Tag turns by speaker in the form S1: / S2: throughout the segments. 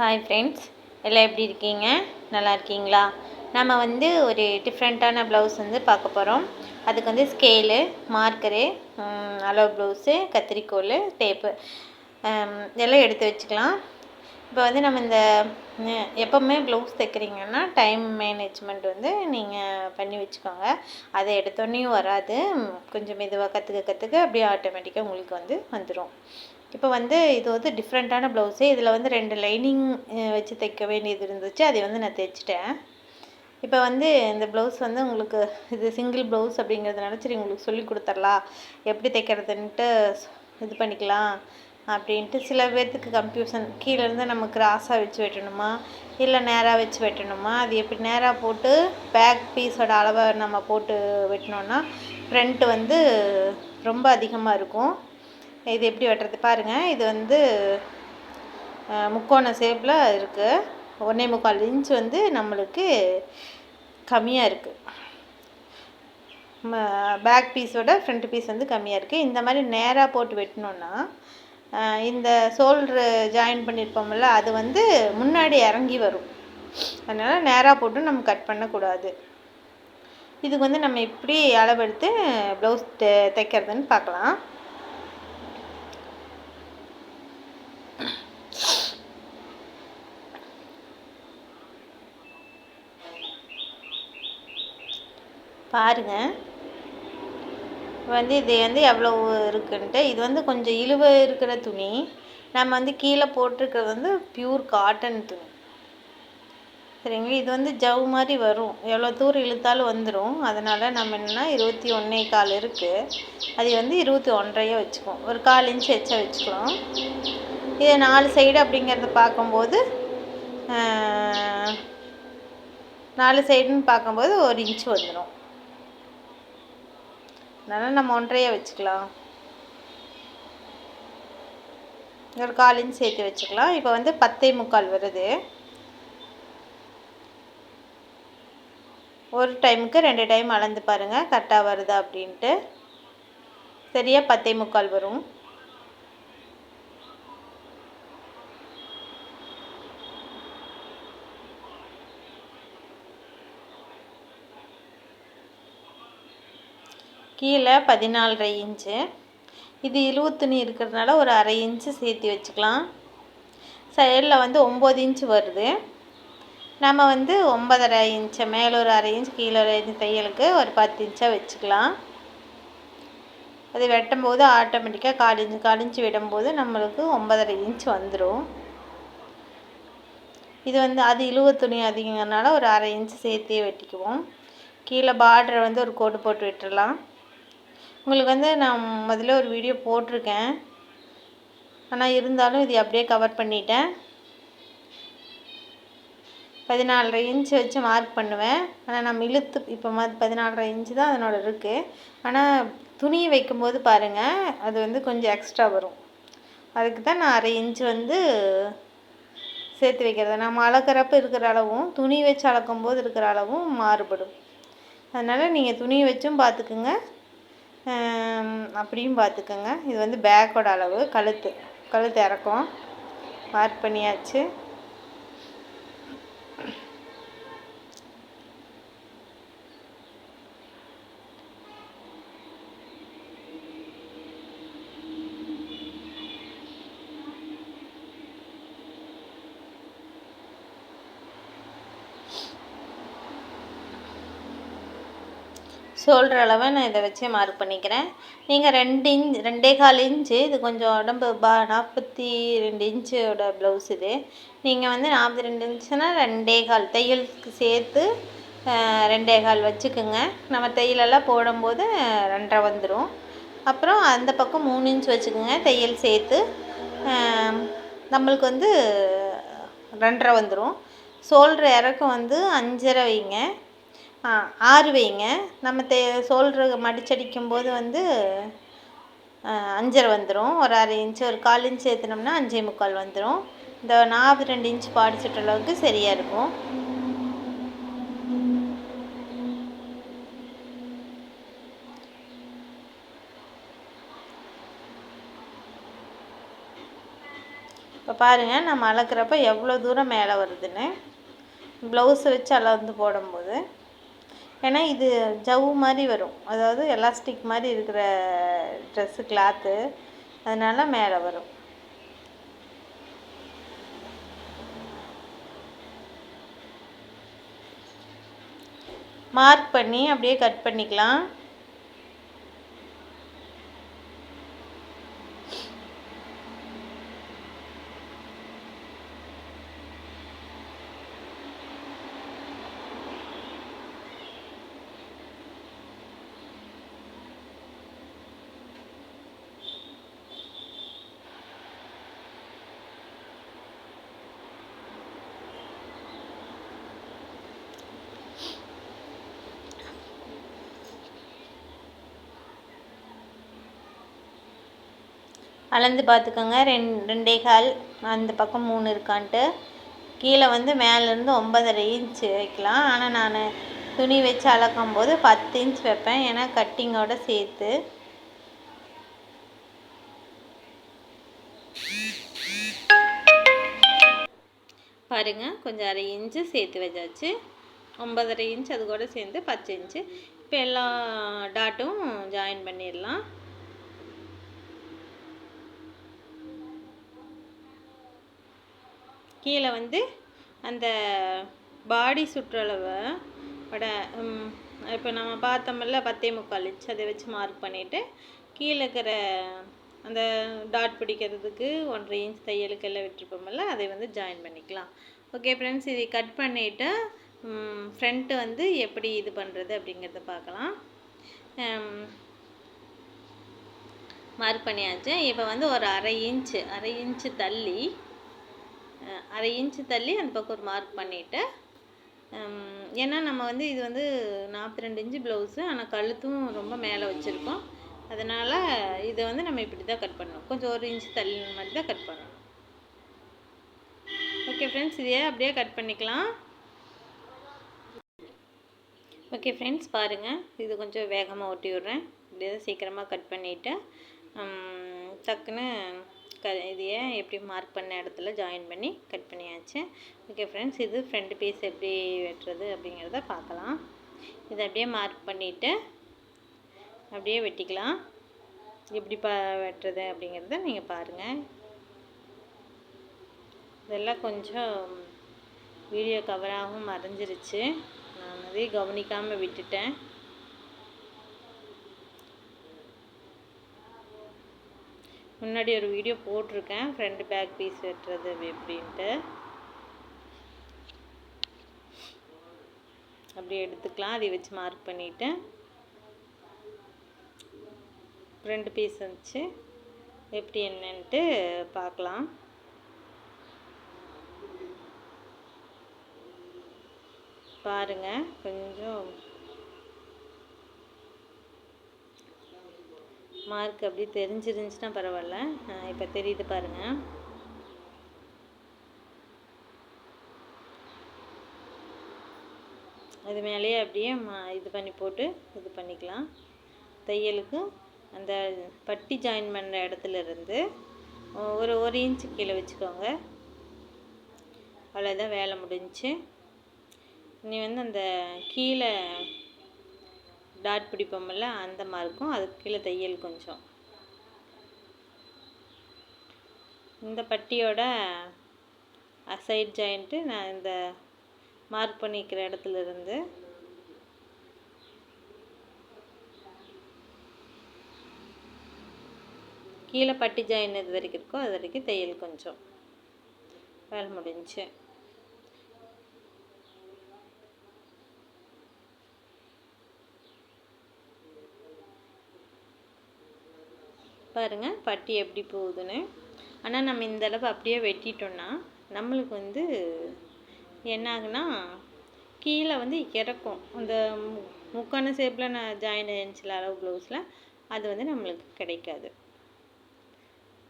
S1: hi friends எல்லாம் எப்படி இருக்கீங்க நல்லா இருக்கீங்களா நம்ம வந்து ஒரு டிஃப்ரெண்ட்டான ப்ளவுஸ் வந்து பார்க்க போகிறோம் அதுக்கு வந்து ஸ்கேலு மார்க்கரு அலோ ப்ளவுஸு கத்திரிக்கோல் டேப்பு இதெல்லாம் எடுத்து வச்சுக்கலாம் இப்போ வந்து நம்ம இந்த எப்போவுமே ப்ளவுஸ் தைக்கிறீங்கன்னா டைம் மேனேஜ்மெண்ட் வந்து நீங்கள் பண்ணி வச்சுக்கோங்க அதை எடுத்தோடனையும் வராது கொஞ்சம் மெதுவாக கற்றுக்க கற்றுக்க அப்படியே ஆட்டோமேட்டிக்காக உங்களுக்கு வந்து வந்துடும் இப்போ வந்து இது வந்து டிஃப்ரெண்ட்டான ப்ளவுஸு இதில் வந்து ரெண்டு லைனிங் வச்சு தைக்க வேண்டியது இருந்துச்சு அதை வந்து நான் தைச்சிட்டேன் இப்போ வந்து இந்த ப்ளவுஸ் வந்து உங்களுக்கு இது சிங்கிள் ப்ளவுஸ் அப்படிங்கிறதுனால சரி உங்களுக்கு சொல்லி கொடுத்துர்லாம் எப்படி தைக்கிறதுன்ட்டு இது பண்ணிக்கலாம் அப்படின்ட்டு சில பேர்த்துக்கு கன்ஃபியூஷன் கீழேருந்து நம்ம கிராஸாக வச்சு வெட்டணுமா இல்லை நேராக வச்சு வெட்டணுமா அது எப்படி நேராக போட்டு பேக் பீஸோட அளவை நம்ம போட்டு வெட்டினோன்னா ஃப்ரண்ட்டு வந்து ரொம்ப அதிகமாக இருக்கும் இது எப்படி வெட்டுறது பாருங்கள் இது வந்து முக்கோண ஷேப்பில் இருக்குது ஒன்றே முக்கால் இன்ச் வந்து நம்மளுக்கு கம்மியாக இருக்குது பேக் பீஸோட ஃப்ரண்ட் பீஸ் வந்து கம்மியாக இருக்குது இந்த மாதிரி நேராக போட்டு வெட்டினோன்னா இந்த சோல்ரு ஜாயின் பண்ணியிருப்போம்ல அது வந்து முன்னாடி இறங்கி வரும் அதனால் நேராக போட்டு நம்ம கட் பண்ணக்கூடாது இதுக்கு வந்து நம்ம எப்படி அளவெடுத்து ப்ளவுஸ் தைக்கிறதுன்னு பார்க்கலாம் பாருங்கள் வந்து இது வந்து எவ்வளோ இருக்குன்ட்டு இது வந்து கொஞ்சம் இழுவை இருக்கிற துணி நம்ம வந்து கீழே போட்டிருக்கிறது வந்து பியூர் காட்டன் துணி சரிங்களா இது வந்து ஜவ் மாதிரி வரும் எவ்வளோ தூரம் இழுத்தாலும் வந்துடும் அதனால் நம்ம என்னென்னா இருபத்தி ஒன்றே கால் இருக்குது அது வந்து இருபத்தி ஒன்றையே வச்சுக்குவோம் ஒரு கால் இன்ச்சு எச்சா வச்சுக்கிறோம் இது நாலு சைடு அப்படிங்கிறத பார்க்கும்போது நாலு சைடுன்னு பார்க்கும்போது ஒரு இன்ச்சு வந்துடும் அதனால் நம்ம ஒன்றையே வச்சுக்கலாம் ஒரு காலின் சேர்த்து வச்சுக்கலாம் இப்போ வந்து பத்தே முக்கால் வருது ஒரு டைமுக்கு ரெண்டு டைம் அளந்து பாருங்கள் கரெக்டாக வருதா அப்படின்ட்டு சரியாக பத்தே முக்கால் வரும் கீழே பதினாலரை இன்ச்சு இது இழுவுத்துணி இருக்கிறதுனால ஒரு அரை இன்ச்சு சேர்த்து வச்சுக்கலாம் சைடில் வந்து ஒம்பது இன்ச்சு வருது நம்ம வந்து ஒம்பதரை இன்ச்சை மேலே ஒரு அரை இன்ச் கீழே ஒரு இன்ச்சு தையலுக்கு ஒரு பத்து இன்ச்சாக வச்சுக்கலாம் அது வெட்டும்போது ஆட்டோமேட்டிக்காக கால் இன்ச்சு விடும்போது நம்மளுக்கு ஒம்பதரை இன்ச் வந்துடும் இது வந்து அது இழுவ துணி அதிகங்கிறனால ஒரு அரை இன்ச்சு சேர்த்தே வெட்டிக்குவோம் கீழே பார்டர் வந்து ஒரு கோடு போட்டு விட்டுடலாம் உங்களுக்கு வந்து நான் முதல்ல ஒரு வீடியோ போட்டிருக்கேன் ஆனால் இருந்தாலும் இது அப்படியே கவர் பண்ணிட்டேன் பதினாலரை இன்ச்சு வச்சு மார்க் பண்ணுவேன் ஆனால் நம்ம இழுத்து இப்போ மா பதினாலரை இன்ச்சு தான் அதனோட இருக்குது ஆனால் துணியை வைக்கும்போது பாருங்கள் அது வந்து கொஞ்சம் எக்ஸ்ட்ரா வரும் அதுக்கு தான் நான் அரை இன்ச்சு வந்து சேர்த்து வைக்கிறது நம்ம அளக்கிறப்ப இருக்கிற அளவும் துணி வச்சு அளக்கும் போது இருக்கிற அளவும் மாறுபடும் அதனால் நீங்கள் துணி வச்சும் பார்த்துக்குங்க அப்படியும் பார்த்துக்கோங்க இது வந்து பேக்கோட அளவு கழுத்து கழுத்து இறக்கம் மார்க் பண்ணியாச்சு சொல்கிற அளவை நான் இதை வச்சு மார்க் பண்ணிக்கிறேன் நீங்கள் ரெண்டு இன்ச் ரெண்டே கால் இன்ச்சு இது கொஞ்சம் உடம்பு பா நாற்பத்தி ரெண்டு இன்ச்சோட ப்ளவுஸ் இது நீங்கள் வந்து நாற்பத்தி ரெண்டு இன்ச்சுனால் ரெண்டே கால் தையலுக்கு சேர்த்து ரெண்டே கால் வச்சுக்கோங்க நம்ம தையலெல்லாம் போடும்போது ரெண்டரை வந்துடும் அப்புறம் அந்த பக்கம் மூணு இன்ச் வச்சுக்கோங்க தையல் சேர்த்து நம்மளுக்கு வந்து ரெண்டரை வந்துடும் சோல்ற இறக்கம் வந்து அஞ்சரை வைங்க ஆறு வைங்க நம்ம தே சோல்ட்ரு மடிச்சடிக்கும் போது வந்து அஞ்சரை வந்துடும் ஒரு அரை இன்ச்சு ஒரு கால் இன்ச்சு ஏற்றினோம்னா அஞ்சே முக்கால் வந்துடும் இந்த நாற்பது ரெண்டு இன்ச் பாடி அளவுக்கு சரியாக இருக்கும் இப்போ பாருங்கள் நம்ம அளக்குறப்ப எவ்வளோ தூரம் மேலே வருதுன்னு ப்ளவுஸை வச்சு அளந்து போடும்போது ஏன்னா இது ஜவ்வு மாதிரி வரும் அதாவது எலாஸ்டிக் மாதிரி இருக்கிற ட்ரெஸ்ஸு கிளாத்து அதனால் மேலே வரும் மார்க் பண்ணி அப்படியே கட் பண்ணிக்கலாம் அளந்து பார்த்துக்கோங்க ரெண் ரெண்டே கால் அந்த பக்கம் மூணு இருக்கான்ட்டு கீழே வந்து மேலேருந்து ஒம்பதரை இன்ச் வைக்கலாம் ஆனால் நான் துணி வச்சு அளக்கும் போது பத்து இன்ச் வைப்பேன் ஏன்னா கட்டிங்கோட சேர்த்து பாருங்கள் கொஞ்சம் அரை இன்ச்சு சேர்த்து வச்சாச்சு ஒம்பதரை இன்ச் அது கூட சேர்ந்து பத்து இன்ச்சு இப்போ எல்லா டாட்டும் ஜாயின் பண்ணிடலாம் கீழே வந்து அந்த பாடி சுற்றளவை இப்போ நம்ம பார்த்தோம்ல பத்தே முக்கால் இன்ச் அதை வச்சு மார்க் பண்ணிவிட்டு கீழே இருக்கிற அந்த டாட் பிடிக்கிறதுக்கு ஒன்றரை இன்ச் தையலுக்கெல்லாம் விட்டுருப்போம்ல அதை வந்து ஜாயின் பண்ணிக்கலாம் ஓகே ஃப்ரெண்ட்ஸ் இதை கட் பண்ணிவிட்டு ஃப்ரண்ட்டு வந்து எப்படி இது பண்ணுறது அப்படிங்கிறத பார்க்கலாம் மார்க் பண்ணியாச்சு இப்போ வந்து ஒரு அரை இன்ச்சு அரை இன்ச்சு தள்ளி அரை இன்ச்சு தள்ளி அந்த பக்கம் ஒரு மார்க் பண்ணிவிட்டு ஏன்னா நம்ம வந்து இது வந்து நாற்பத்தி ரெண்டு இன்ச்சு ப்ளவுஸு ஆனால் கழுத்தும் ரொம்ப மேலே வச்சுருக்கோம் அதனால் இதை வந்து நம்ம இப்படி தான் கட் பண்ணணும் கொஞ்சம் ஒரு இன்ச்சு தள்ளி மாதிரி தான் கட் பண்ணணும் ஓகே ஃப்ரெண்ட்ஸ் இதையே அப்படியே கட் பண்ணிக்கலாம் ஓகே ஃப்ரெண்ட்ஸ் பாருங்கள் இது கொஞ்சம் வேகமாக ஒட்டி விட்றேன் இப்படியே சீக்கிரமாக கட் பண்ணிவிட்டு டக்குன்னு க இதையை எப்படி மார்க் பண்ண இடத்துல ஜாயின் பண்ணி கட் பண்ணியாச்சு ஓகே ஃப்ரெண்ட்ஸ் இது ஃப்ரண்ட் பீஸ் எப்படி வெட்டுறது அப்படிங்கிறத பார்க்கலாம் இதை அப்படியே மார்க் பண்ணிவிட்டு அப்படியே வெட்டிக்கலாம் எப்படி பா வெட்டுறது அப்படிங்கிறத நீங்கள் பாருங்கள் இதெல்லாம் கொஞ்சம் வீடியோ கவராகவும் மறைஞ்சிருச்சு நான் அதே கவனிக்காமல் விட்டுட்டேன் முன்னாடி ஒரு வீடியோ போட்டிருக்கேன் ஃப்ரண்ட் பேக் பீஸ் வெட்டுறது எப்படின்ட்டு அப்படியே எடுத்துக்கலாம் அதை வச்சு மார்க் பண்ணிவிட்டு ரெண்டு பீஸ் வந்துச்சு எப்படி என்னன்ட்டு பார்க்கலாம் பாருங்கள் கொஞ்சம் மார்க் அப்படி தெரிஞ்சிருந்துச்சுன்னா பரவாயில்ல இப்போ தெரியுது பாருங்கள் அது மேலேயே அப்படியே மா இது பண்ணி போட்டு இது பண்ணிக்கலாம் தையலுக்கு அந்த பட்டி ஜாயின் பண்ணுற இடத்துல இருந்து ஒரு ஒரு இன்ச்சு கீழே வச்சுக்கோங்க அவ்வளோதான் வேலை முடிஞ்சு இனி வந்து அந்த கீழே டாட் பிடிப்போம்ல அந்த மாதிரிக்கும் அதுக்கு கீழே தையல் கொஞ்சம் இந்த பட்டியோட அசைட் ஜாயிண்ட்டு நான் இந்த மார்க் பண்ணிக்கிற இடத்துல இருந்து கீழே பட்டி ஜாயின் இது வரைக்கும் இருக்கோ அது வரைக்கும் தையல் கொஞ்சம் வேலை முடிஞ்சு பாருங்கள் பட்டி எப்படி போகுதுன்னு ஆனால் நம்ம இந்த அளவு அப்படியே வெட்டிட்டோம்னா நம்மளுக்கு வந்து என்ன ஆகுனா கீழே வந்து இறக்கும் அந்த முக்கான ஷேப்பில் நான் ஜாயின் ஆயிடுச்சுல அளவு ப்ளவுஸில் அது வந்து நம்மளுக்கு கிடைக்காது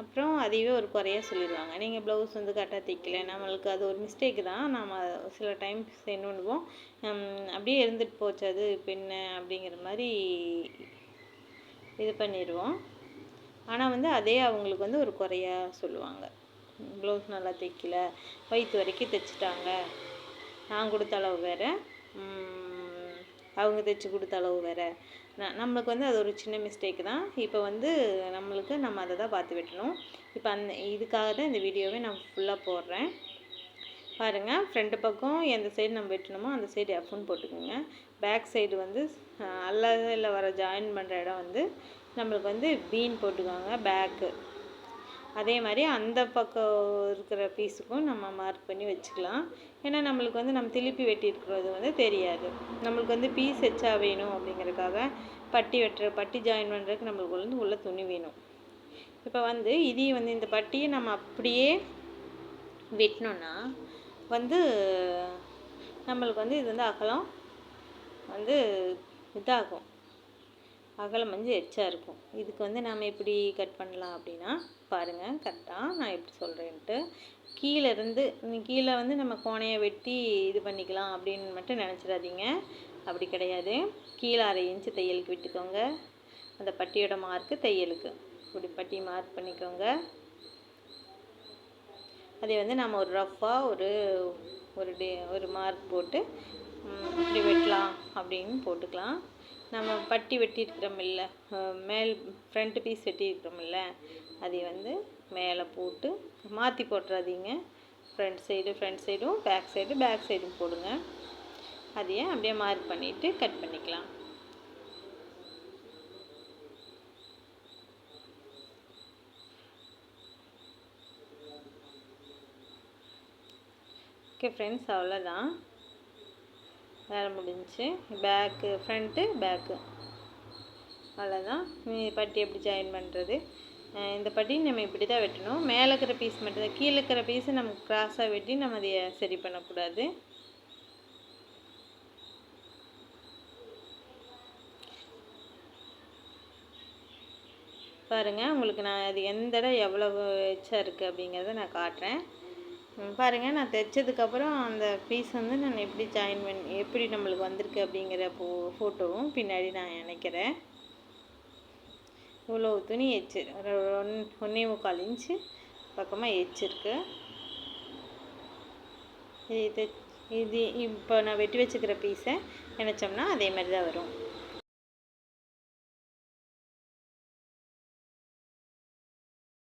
S1: அப்புறம் அதையவே ஒரு குறையாக சொல்லிடுவாங்க நீங்கள் ப்ளவுஸ் வந்து கரெக்டாக தைக்கல நம்மளுக்கு அது ஒரு மிஸ்டேக் தான் நம்ம சில டைம்ஸ் என்ன பண்ணுவோம் அப்படியே இருந்துட்டு போச்சு அது பின்ன அப்படிங்கிற மாதிரி இது பண்ணிடுவோம் ஆனால் வந்து அதே அவங்களுக்கு வந்து ஒரு குறையாக சொல்லுவாங்க ப்ளவுஸ் நல்லா தைக்கல வயிற்று வரைக்கும் தைச்சிட்டாங்க நான் கொடுத்த அளவு வேறு அவங்க தைச்சி கொடுத்த அளவு வேறு நம்மளுக்கு வந்து அது ஒரு சின்ன மிஸ்டேக் தான் இப்போ வந்து நம்மளுக்கு நம்ம அதை தான் பார்த்து வெட்டணும் இப்போ அந்த இதுக்காக தான் இந்த வீடியோவே நான் ஃபுல்லாக போடுறேன் பாருங்கள் ஃப்ரெண்டு பக்கம் எந்த சைடு நம்ம வெட்டணுமோ அந்த சைடு எஃப்னு போட்டுக்கோங்க பேக் சைடு வந்து அல்லதில் வர ஜாயின் பண்ணுற இடம் வந்து நம்மளுக்கு வந்து பீன் போட்டுக்கோங்க பேக்கு அதே மாதிரி அந்த பக்கம் இருக்கிற பீஸுக்கும் நம்ம மார்க் பண்ணி வச்சுக்கலாம் ஏன்னா நம்மளுக்கு வந்து நம்ம திருப்பி வெட்டியிருக்கிறது வந்து தெரியாது நம்மளுக்கு வந்து பீஸ் எச்சா வேணும் அப்படிங்கிறதுக்காக பட்டி வெட்டுற பட்டி ஜாயின் பண்ணுறதுக்கு நம்மளுக்கு வந்து உள்ள துணி வேணும் இப்போ வந்து இதையும் வந்து இந்த பட்டியை நம்ம அப்படியே வெட்டினோன்னா வந்து நம்மளுக்கு வந்து இது வந்து அகலம் வந்து இதாகும் அகலம் வந்து எச்சாக இருக்கும் இதுக்கு வந்து நாம் எப்படி கட் பண்ணலாம் அப்படின்னா பாருங்கள் கரெக்டாக நான் எப்படி சொல்கிறேன்ட்டு கீழேருந்து கீழே வந்து நம்ம கோணையை வெட்டி இது பண்ணிக்கலாம் அப்படின்னு மட்டும் நினச்சிடாதீங்க அப்படி கிடையாது கீழே அரை இன்ச்சு தையலுக்கு விட்டுக்கோங்க அந்த பட்டியோட மார்க்கு தையலுக்கு இப்படி பட்டி மார்க் பண்ணிக்கோங்க அதை வந்து நம்ம ஒரு ரஃப்பாக ஒரு ஒரு டே ஒரு மார்க் போட்டு இப்படி வெட்டலாம் அப்படின்னு போட்டுக்கலாம் நம்ம பட்டி வெட்டியிருக்கிறோமில்ல மேல் ஃப்ரண்ட் பீஸ் இல்லை அதை வந்து மேலே போட்டு மாற்றி போட்டுறாதீங்க ஃப்ரண்ட் சைடு ஃப்ரண்ட் சைடும் பேக் சைடு பேக் சைடும் போடுங்க அதையே அப்படியே மார்க் பண்ணிவிட்டு கட் பண்ணிக்கலாம் ஓகே ஃப்ரெண்ட்ஸ் அவ்வளோதான் வேலை முடிஞ்சு பேக்கு ஃப்ரண்ட்டு பேக்கு அவ்வளோதான் பட்டி எப்படி ஜாயின் பண்ணுறது இந்த பட்டி நம்ம இப்படி தான் வெட்டணும் மேலே இருக்கிற பீஸ் மட்டும்தான் கீழே இருக்கிற பீஸை நம்ம கிராஸாக வெட்டி நம்ம அதை சரி பண்ணக்கூடாது பாருங்கள் உங்களுக்கு நான் அது எந்த இடம் எவ்வளோ எச்சா இருக்குது அப்படிங்கிறத நான் காட்டுறேன் பாருங்கள் நான் தைச்சதுக்கப்புறம் அந்த பீஸ் வந்து நான் எப்படி ஜாயின் பண்ணி எப்படி நம்மளுக்கு வந்திருக்கு அப்படிங்கிற போ ஃபோட்டோவும் பின்னாடி நான் இணைக்கிறேன் இவ்வளோ துணி எச்சு ஒன் ஒன்றே முக்கால் இன்ச்சு பக்கமாக எச்சிருக்கு இது இது இப்போ நான் வெட்டி வச்சுக்கிற பீஸை நினச்சோம்னா அதே மாதிரி தான் வரும்